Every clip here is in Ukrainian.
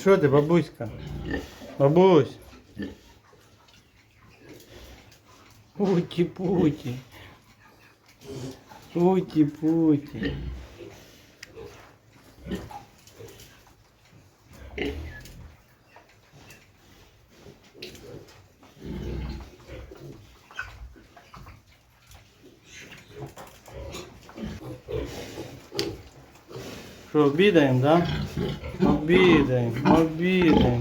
Що ти, бабуська? Бабусь. Путі, путі. Що, обідаємо, да? Обідаємо, обідаємо.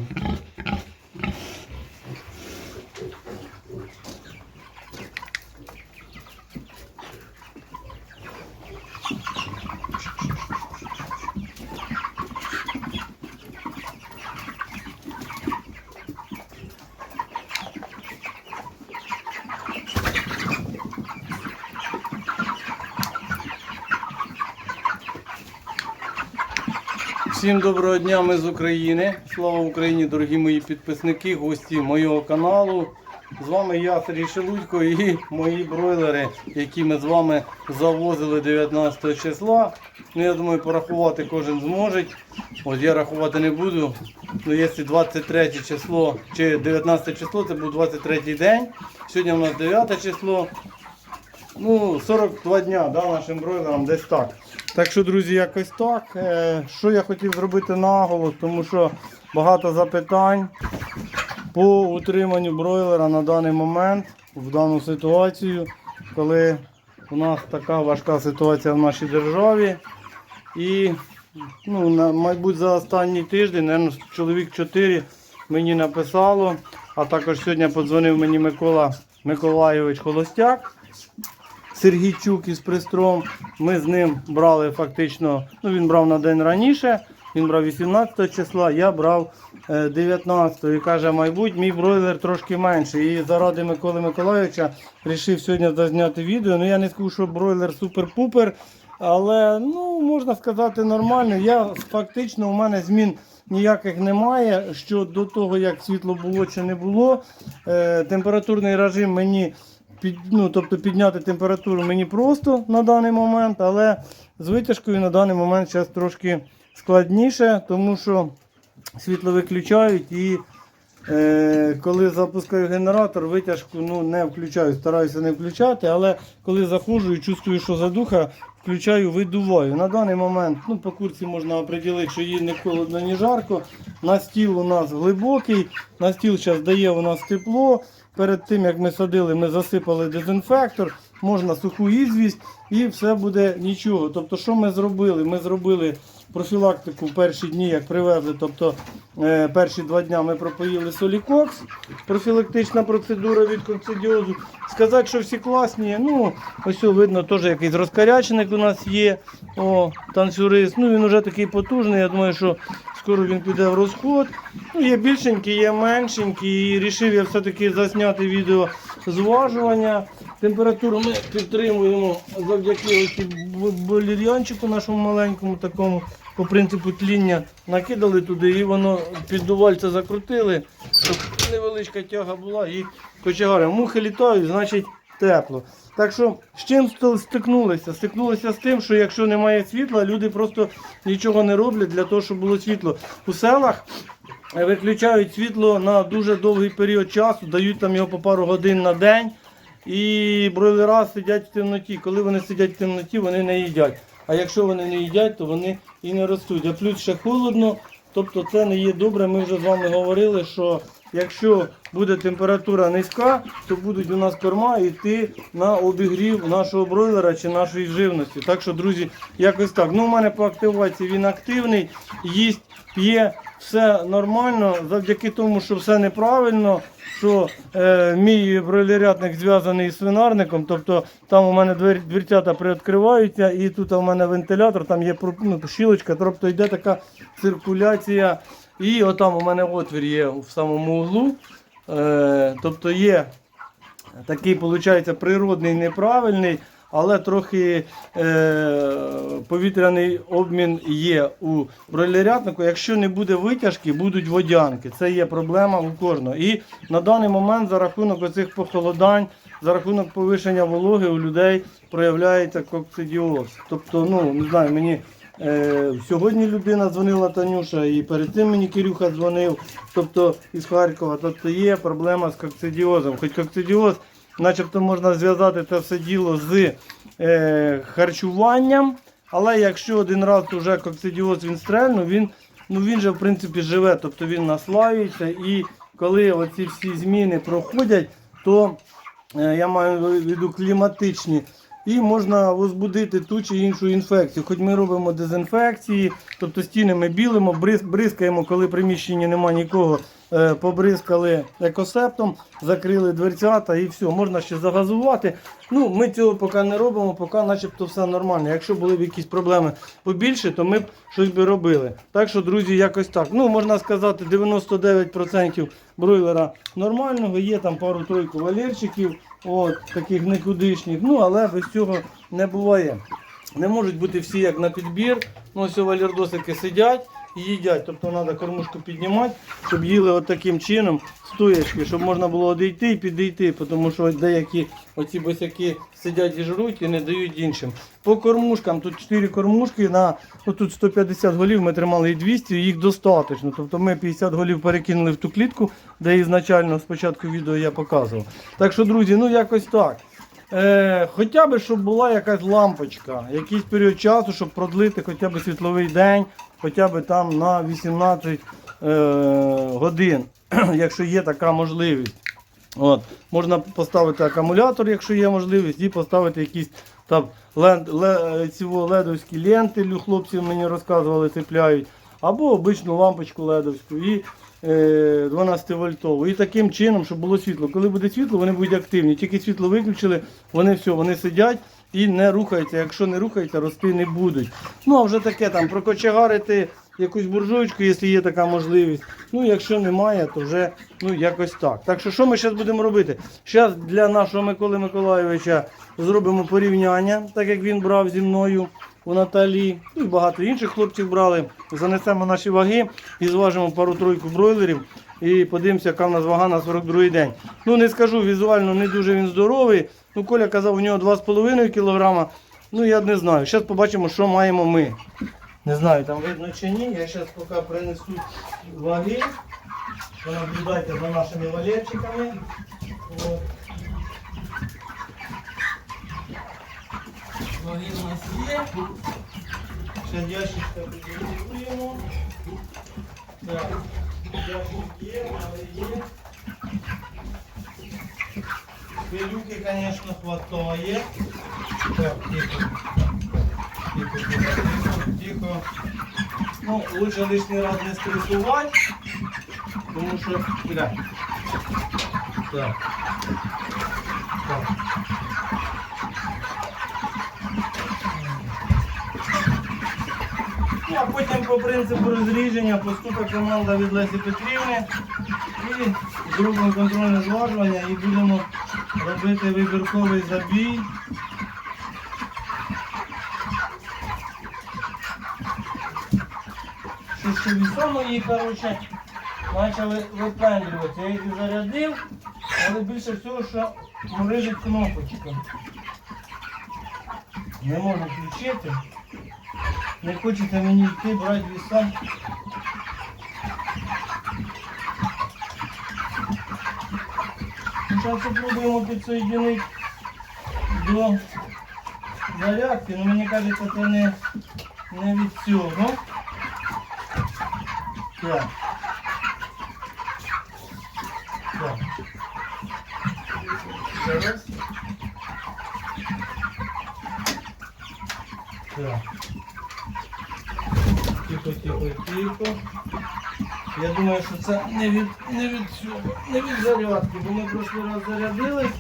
Всім доброго дня, ми з України. Слава Україні, дорогі мої підписники, гості моєго каналу. З вами я, Сергій Шелудько, і мої бройлери, які ми з вами завозили 19 числа. Ну, я думаю, порахувати кожен зможе. От я рахувати не буду. Ну, якщо 23 число чи 19 число, це був 23 день. Сьогодні у нас 9 число. Ну, 42 дня да, нашим бройлерам десь так. Так що, друзі, якось так. Е, Що я хотів зробити наголос, тому що багато запитань по утриманню бройлера на даний момент, в дану ситуацію, коли у нас така важка ситуація в нашій державі. І, ну, на, мабуть, за останній тиждень, наверное, чоловік 4 мені написало, а також сьогодні подзвонив мені Микола Миколайович Холостяк. Сергійчук із Пристром. Ми з ним брали фактично, ну він брав на день раніше, він брав 18 числа, я брав 19 і каже, мабуть, мій бройлер трошки менший. І заради Миколи Миколайовича вирішив сьогодні зазняти відео. Ну я не скажу, що бройлер супер-пупер, але ну, можна сказати нормально. Я фактично у мене змін. Ніяких немає. Що до того, як світло було чи не було, е, температурний режим мені під, ну, тобто підняти температуру мені просто на даний момент, але з витяжкою на даний момент зараз трошки складніше, тому що світло виключають і е, коли запускаю генератор, витяжку ну, не включаю, стараюся не включати, але коли заходжу і чувствую, що задуха, включаю, видуваю. На даний момент ну, по курсі можна определити, що їй не холодно, ні жарко. На стіл у нас глибокий, на стіл зараз дає у нас тепло. Перед тим як ми садили, ми засипали дезінфектор, можна суху ізвість і все буде нічого. Тобто, що ми зробили? Ми зробили профілактику в перші дні, як привезли. Тобто е, перші два дні ми пропоїли солікокс, профілактична процедура від коксидіозу. Сказати, що всі класні, ну ось видно, теж якийсь розкаряченик у нас є. О, танцюрист. Ну він вже такий потужний. Я думаю, що скоро він піде в розход. Ну, є більшенькі, є меншенькі. І рішив я все-таки засняти відео зважування. Температуру ми підтримуємо завдяки болір'янчику нашому маленькому такому. По принципу тління накидали туди і воно піддувальце закрутили, щоб невеличка тяга була і кочегари. Мухи літають, значить тепло. Так що з чим стикнулися? Стикнулися з тим, що якщо немає світла, люди просто нічого не роблять для того, щоб було світло. У селах виключають світло на дуже довгий період часу, дають там його по пару годин на день. І бройлера сидять в темноті. Коли вони сидять в темноті, вони не їдять. А якщо вони не їдять, то вони і не ростуть. А плюс ще холодно, тобто це не є добре. Ми вже з вами говорили, що якщо буде температура низька, то будуть у нас корма йти на обігрів нашого бройлера чи нашої живності. Так що, друзі, якось так. Ну, у мене по активації він активний, їсть, п'є, все нормально, завдяки тому, що все неправильно. Що е, мій бройлерятник зв'язаний з свинарником, тобто там у мене двер, дверцята приоткриваються, і тут у мене вентилятор, там є ну, щілочка, тобто йде така циркуляція. І отам у мене отвір є в самому углу. Е, тобто є такий, виходить, природний, неправильний, але трохи е, повітряний обмін є у бройлерятнику. Якщо не буде витяжки, будуть водянки. Це є проблема у кожного. І на даний момент за рахунок оцих похолодань, за рахунок повишення вологи у людей проявляється коксидіоз. Тобто, ну не знаю, мені Е, сьогодні людина дзвонила Танюша, і перед тим мені Кирюха дзвонив, тобто із Харкова. Тобто є проблема з кокцидіозом. Хоч кокцидіоз, начебто можна зв'язати це все діло з е, харчуванням, але якщо один раз вже кокцидіоз він стрельнув, він, ну, він же в принципі живе, тобто він наслаюється і коли оці всі зміни проходять, то е, я маю в виду кліматичні. І можна возбудити ту чи іншу інфекцію. Хоч ми робимо дезінфекції, тобто стіни ми білимо, бриз- бризкаємо, коли приміщенні немає нікого, е, побризкали екосептом, закрили дверцята і все, можна ще загазувати. Ну, ми цього поки не робимо, поки начебто все нормально. Якщо були б якісь проблеми побільше, то ми б щось би робили. Так що, друзі, якось так. Ну, можна сказати, 99% бройлера нормального, є там пару-тройку валерчиків, от, таких никудишніх, ну, але без цього не буває. Не можуть бути всі як на підбір. Ну, ось валірдосики сидять їдять. Тобто треба кормушку піднімати, щоб їли от таким чином стоячки, щоб можна було одійти і підійти, тому що деякі оці босяки сидять і жруть і не дають іншим. По кормушкам тут 4 кормушки на ну, тут 150 голів, ми тримали і 200, і їх достатньо. Тобто ми 50 голів перекинули в ту клітку, де ізначально спочатку відео я показував. Так що, друзі, ну якось так. Е, хоча б, щоб була якась лампочка, якийсь період часу, щоб продлити хоча б світловий день, хоча б там на 18 е, годин, якщо є така можливість. От. Можна поставити акумулятор, якщо є можливість, і поставити якісь там лен, ле, цього ледовські ленти, хлопці мені розказували, цепляють, або обичну лампочку ледовську і е, 12 вольтову. І таким чином, щоб було світло. Коли буде світло, вони будуть активні. Тільки світло виключили, вони все, вони сидять і не рухаються. Якщо не рухаються, рости не будуть. Ну а вже таке там прокочегарити якусь буржуйку, якщо є така можливість. Ну, якщо немає, то вже ну, якось так. Так що що ми зараз будемо робити? Зараз для нашого Миколи Миколайовича зробимо порівняння, так як він брав зі мною у Наталі. Ну, і багато інших хлопців брали. Занесемо наші ваги і зважимо пару-тройку бройлерів. І подивимося, яка в нас вага на 42-й день. Ну не скажу, візуально не дуже він здоровий. Ну, Коля казав, у нього 2,5 кг. Ну я не знаю. Зараз побачимо, що маємо ми. Не знаю, там видно чи ні. Я зараз поки принесу ваги. Понаблюдайте за нашими валерчиками. Ваги у нас є. Зараз ящичка підготуємо. Так, ящик є, але є. Пилюки, звісно, хватає. Так, тихо. Тихо, тихо, тихо, тихо. Ну, лучше лишний раз не стресувати, тому що... Бля. Так. Так. Ну, а потім по принципу розріження поступить команда від Лесі Петрівни і зробимо контрольне зважування і будемо робити вибірковий забій. Що ще вісомо її, коротше, почали випендрювати. Я їх зарядив, але більше всього, що морижить кнопочка. Не можу включити. Не хочеться мені йти брати віса. Зараз спробуємо підсоєдинити до зарядки, але мені кажеться, це не, не від цього. Так. Так. Зараз. Так. Тихо, тихо, тихо. Я думаю, що це не від, не від цього, не від зарядки, бо ми прошлий раз зарядились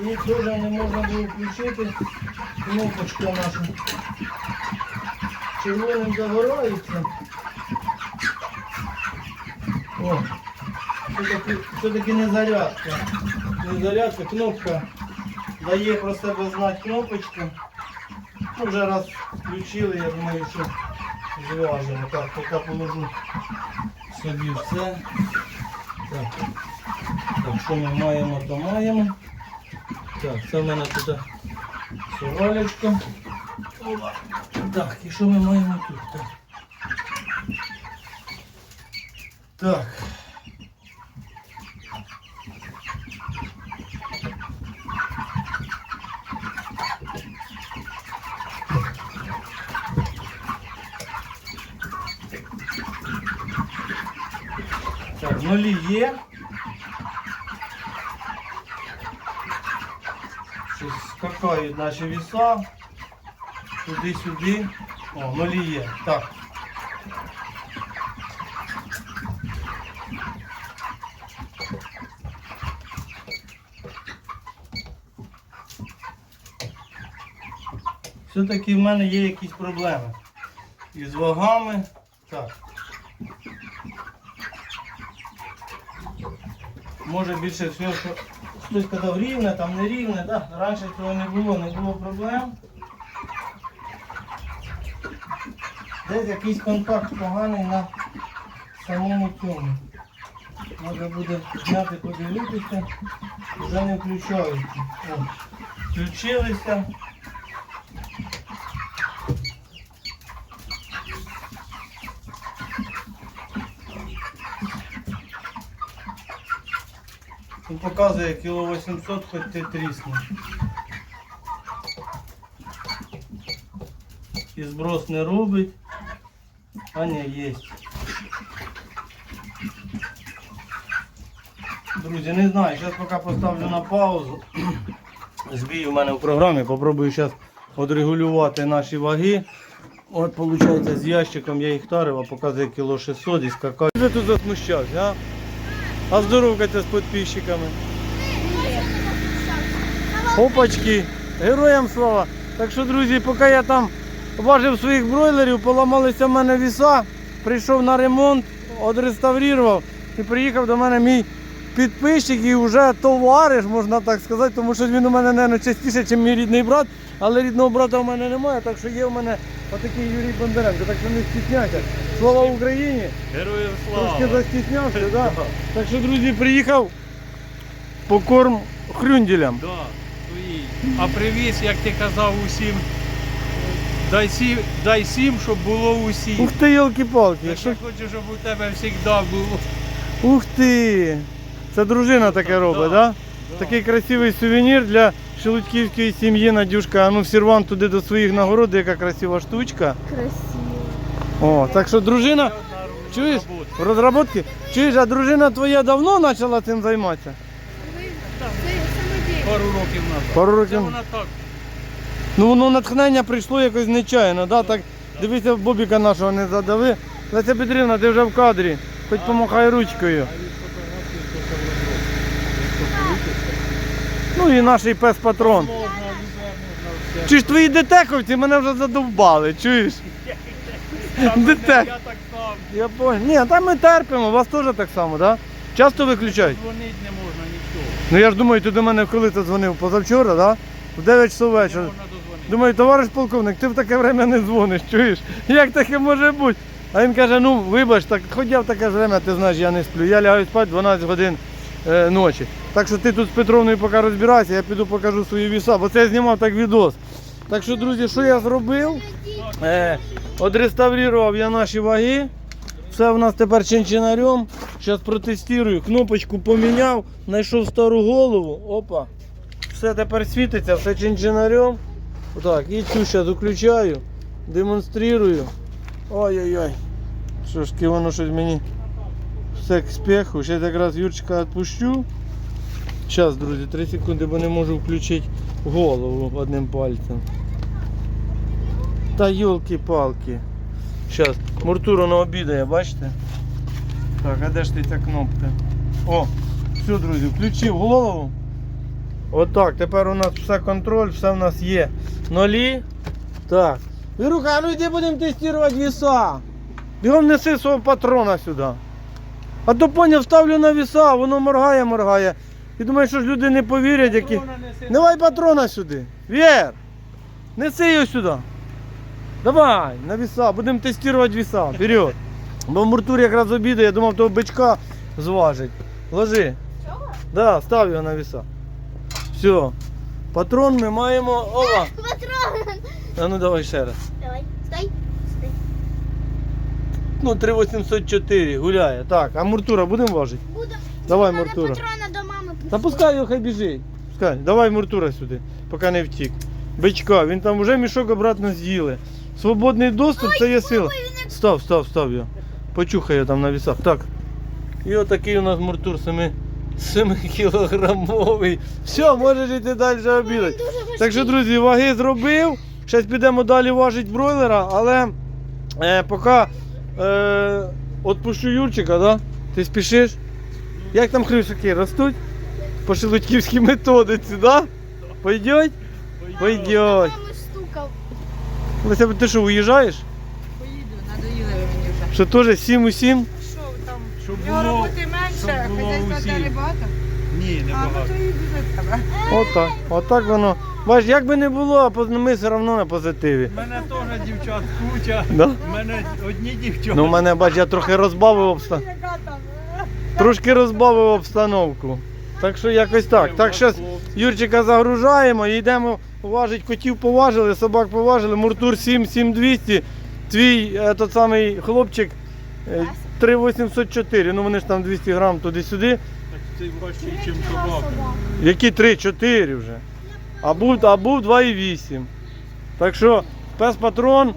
і теж не можна було включити кнопочку нашу. Червоним загорається. О, все-таки, все-таки не зарядка. Не зарядка, кнопка дає про себе знати кнопочку. Ну, вже раз включили, я думаю, що зважимо. Так, поки положу Собі все. Так, так що ми маємо, то маємо. Так, це в мене тут соролечко. Так, і що ми маємо тут? Так. Так. Так, нулі скакають наші віса. Туди-сюди. О, нулі. Так. Все-таки в мене є якісь проблеми. Із вагами. Так. Може більше всього, що хтось казав рівне, там не рівне, да? раніше цього не було, не було проблем. Десь якийсь контакт поганий на самому цьому. Треба буде зняти, подивитися, вже не включаються. Включилися. Показує кіло 800, хоч ти трісни. І зброс не робить. А ні, є. Друзі, не знаю, зараз поки поставлю на паузу. Збій у мене в програмі, попробую зараз отрегулювати наші ваги. От виходить з ящиком я їх тарив, а показує кіло 600 і скакав. Вже тут засмущався, а? А здоровкатися з підписчиками. Опачки, героям слава. Так що, друзі, поки я там важив своїх бройлерів, поламалися в мене віса, прийшов на ремонт, одреставрував і приїхав до мене мій підписчик і вже товариш, можна так сказати, тому що він у мене, мабуть, частіше, ніж мій рідний брат, але рідного брата в мене немає, так що є в мене отакий Юрій Бондаренко, так що не стісняйся. Слава Україні! Героям слава! Трошки застіснявся, так? Да? Так що, друзі, приїхав по корм хрюнділям. Да. А привіз, як ти казав усім, дай сім, дай сім, щоб було усім. Ух ти, йолки-палки. Якщо... хочу, щоб у тебе завжди було. Ух ти! Це дружина таке робить, так? Да? Такий красивий сувенір для шелудьківської сім'ї Надюшка. А ну всірван туди до своїх нагород, яка красива штучка. Красиво. О, так що дружина, чуєш, в розробки? Чуєш, а дружина твоя давно почала цим займатися? Пару років назад. Пару Це років. вона так. Ну воно натхнення прийшло якось нечаянно, да? так дивися, Бобіка нашого не задави. Леся Петрівна, ти вже в кадрі, хоч помахай ручкою. Ну і наш пес патрон. Чи ж твої детековці мене вже задовбали, чуєш? Детек. Я так сам. Я понял. Ні, там ми терпимо, вас теж так само, так? Да? Часто виключають? Дзвонити не можна нічого. Ну я ж думаю, ти до мене коли ти дзвонив? Позавчора, так? Да? В 9 часов вечора. Думаю, товариш полковник, ти в таке время не дзвониш, чуєш? Як таке може бути? А він каже, ну вибач, так хоч я в таке время, ти знаєш, я не сплю. Я лягаю спати 12 годин ночі. Так що ти тут з Петровною поки розбирайся, я піду покажу свої віса, бо це я знімав так відос. Так що, друзі, що я зробив? Е, одреставрував я наші ваги. Все у нас тепер чинчинарем. Зараз протестую. Кнопочку поміняв, знайшов стару голову. Опа. Все тепер світиться, все чинчинарем. Так, і цю зараз включаю, демонструю. Ой-ой-ой. Що ж воно щось мені все к спеху. Зараз якраз Юрчика відпущу. Зараз, друзі, 3 секунди, бо не можу включити голову одним пальцем. Та йолки-палки. Зараз. Муртуро на обідає, бачите? Так, а де ж ти ця кнопка? О, все, друзі, включив голову. Отак, тепер у нас все контроль, все в нас є. Нолі. Так. Віруха, ну йди будемо тестувати віса. Бігом неси свого патрона сюди. А то поняв, ставлю на віса, воно моргає, моргає. І думаю, що ж люди не повірять, які. Давай патрона сюди. Вір! Неси його сюди. Давай, на віса, будемо тестувати віса. Вперед. Бо Муртур якраз обідає, я думав, того бичка зважить. Ложи. Чого? Да, став його на віса. Все. Патрон ми маємо. Ова! Патрон. А ну давай ще раз. Давай, стой. Ну, 3804 гуляє. Так, а Муртура будемо важити? Будем. Давай, Надо Муртура. патрона до мами. Та пускай його хай біжить. Пускай. Давай Муртура сюди, поки не втік. Бичка, він там вже мішок обратно з'їли. Свободний доступ це є сила. Став, став, став його. Почухай його там на вісах. Так. І отакий у нас Муртур 7, 7 кілограмовий. Все, можеш йти далі обідати. Так що, друзі, ваги зробив. Зараз підемо далі важити бройлера, але е, поки е, відпущу Юрчика, да? ти спішиш? Як там хрюшики ростуть? По шелудьківській методиці, да? Пойдеть? Пойдеть. Леся, ти що, уїжджаєш? Поїду, надоїли ви мені вже. Що теж 7 у 7? Що там? Щоб Його було, роботи менше, щоб було хазяйства усі. далі багато. Ні, не А, ну багато. то їду за тебе. Отак. Отак воно. Бач, як би не було, а ми все одно на позитиві. У мене теж дівчат куча. Да? У мене одні дівчата. Ну, в мене, бач, я трохи розбавив обстановку. Трошки розбавив обстановку. Так що якось так. Так, зараз Юрчика загружаємо і йдемо важить котів поважили, собак поважили. Муртур 7 7200. Твій е, тот самий хлопчик е, 3804. Ну вони ж там 200 грам туди-сюди. Це важче, ніж собака. Які 3-4 вже. А був, а був 2,8. Так що пес-патрон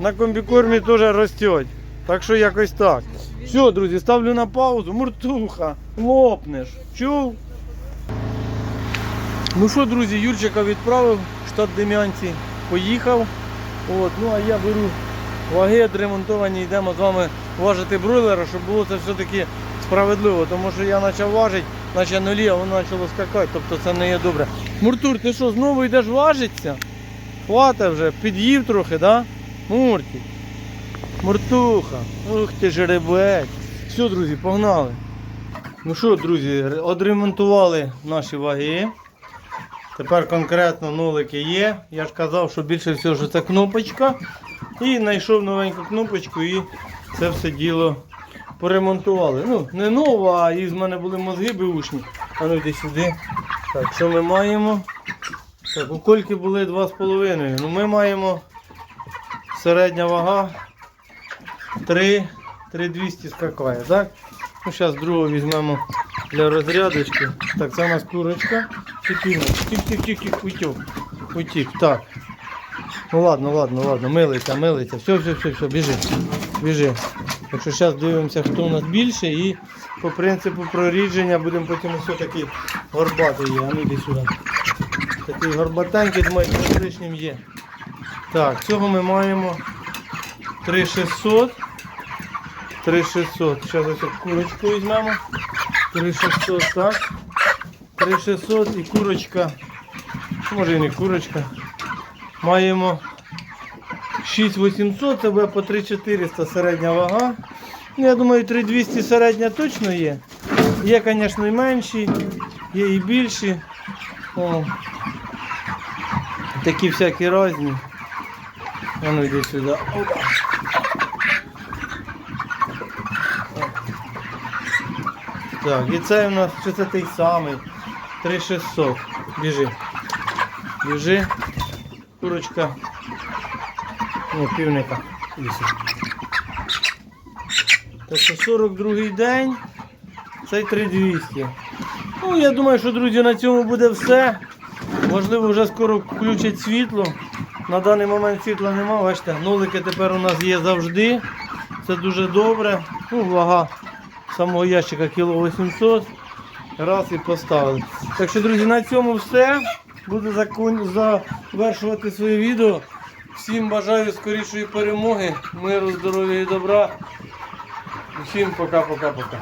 на комбікормі теж росте. Так що якось так. Все, друзі, ставлю на паузу. Муртуха, лопнеш. Чув? Ну що, друзі, Юрчика відправив, штат Дем'янці поїхав. От, ну а я беру ваги відремонтовані, йдемо з вами важити бройлера, щоб було це все-таки справедливо. Тому що я почав важити, наче нулі, воно почало скакати, тобто це не є добре. Муртур, ти що, знову йдеш важитися? Хвата вже, під'їв трохи, да? Муртик. Муртуха. Ух ти жеребець. Все, друзі, погнали. Ну що, друзі, відремонтували наші ваги. Тепер конкретно нолики є. Я ж казав, що більше всього що це кнопочка. І знайшов новеньку кнопочку і це все діло поремонтували. Ну, не нова, а із мене були мозги беушні. А ну йди сюди. Так, що ми маємо? Так, у кольки були 2,5. Ну ми маємо середня вага 3, 3200 скакає, так? Ну, зараз другого візьмемо для розрядочки. Так, це у нас курочка. Тік, тік, тік, тік, тік, утік. Утік, так. Ну ладно, ладно, ладно, милиться, милиться. Все, все, все, все, біжи. Біжи. Так що зараз дивимося, хто у нас більше і по принципу прорідження будемо потім все такий горбатий є. А ну йди сюди. Такий горбатенький, думаю, що лишнім є. Так, цього ми маємо 3600. 3600. Зараз ось курочку візьмемо. 3600, так. 3600 і курочка. Може і не курочка. Маємо 6800, це буде по 3400 середня вага. Ну, Я думаю, 3200 середня точно є. Є, звісно, і менші, є і більші. О. Такі всякі різні. А ну йди сюди. Так, і це у нас що це той самий. 3600. Біжи. Біжи. Курочка. Ну, півника. Так що 42 день. Цей 3200. Ну, я думаю, що, друзі, на цьому буде все. Можливо, вже скоро включать світло. На даний момент світла нема, бачите, нолики тепер у нас є завжди. Це дуже добре. Ну, вага самого ящика кіло 800. Раз і поставили. Так що, друзі, на цьому все. Буду завершувати своє відео. Всім бажаю скорішої перемоги, миру, здоров'я і добра. Всім пока-пока-пока.